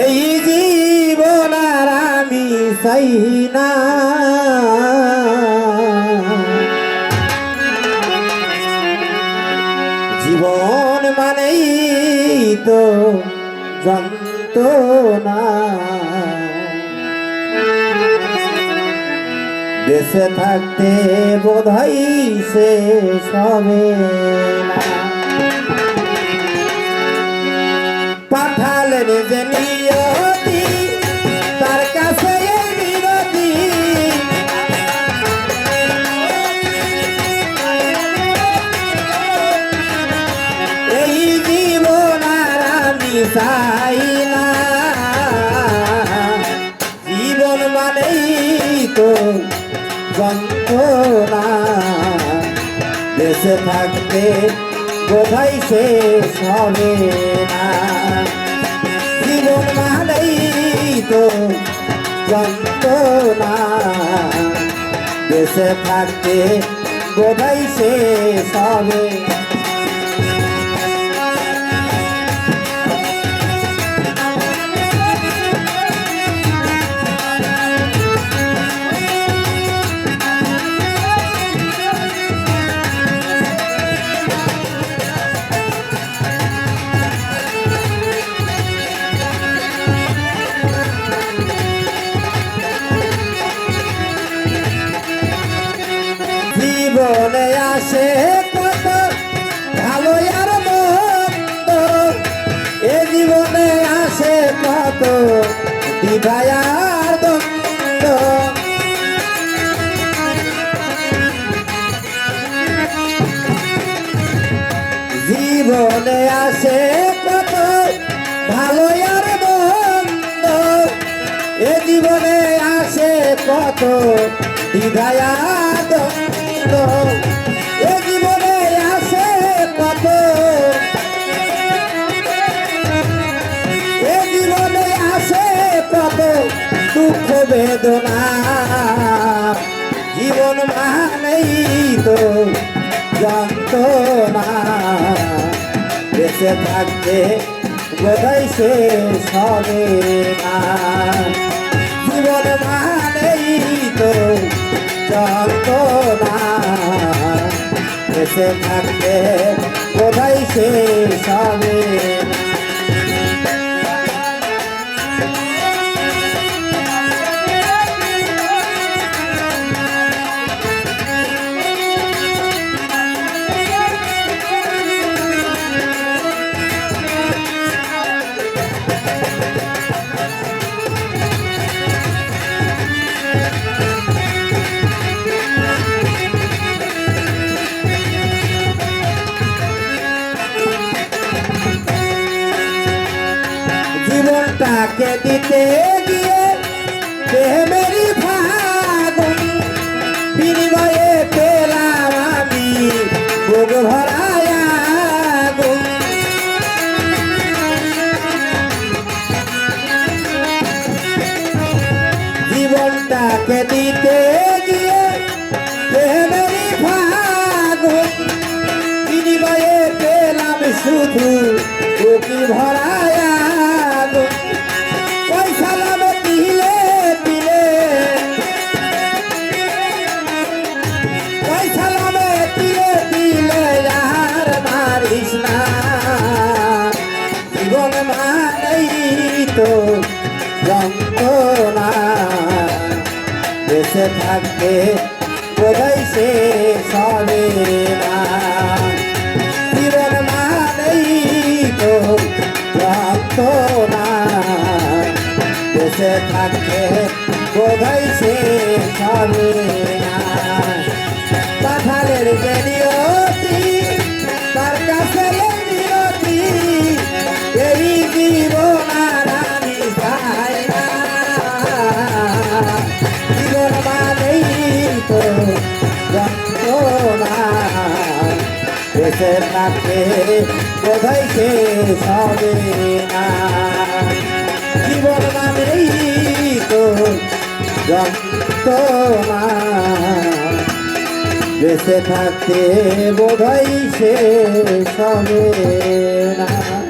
এই জীবন আর আমি চাই না। জীবন মানেই তো যন্ত্রণা। দেশে থাকতে শেষ হবে না। পাঠালেন যে আমি চাই না জীবন মানেই তো যন্ত্রণা। দেশে থাকতে বোধহয় শেষ হবে না। জীবন মানেই তো যন্ত্রণা। দেশে থাকতে বোধহয় শেষ হবে জীবনে আসে কত ভালো আর মন্দ। এ জীবনে আসে কত বিধায়ার দ্বন্দ্ব। জীবনে আসে কত ভালো আর মন্দ। এ জীবনে আসে কত বিধায়া দ্বন্দ্ব। দুঃখ বেদনা। জীবন মানেই তো যন্ত্রণা। বেঁচে থাকতে বোধহয় শেষ হবে না। জীবন মানেই তো যন্ত্রণা বেঁচে থাকতে শেষ হবে না জীবনটাকে দিতে গিয়ে প্রেমেরই ফাগুন, বিনিময়ে পেলাম আমি বুক আগুন। জীবনটাকে দিতে গিয়ে প্রেমেরই ফাগুন, বিনিময়ে পেলাম শুধু বুকি ভরায় তো যন্ত্রণা দেশে থাকতে বোধহয় শেষ হবে না। জীবন মানেই তো যন্ত্রণা দেশে থাকতে বোধহয় শেষ হবে দেশে থাকতে বোধাইছে শেষ সবে না। জীবন মানেই তো যন্ত্রণা বেঁচে থাকতে বোধহয় শেষ হবে না।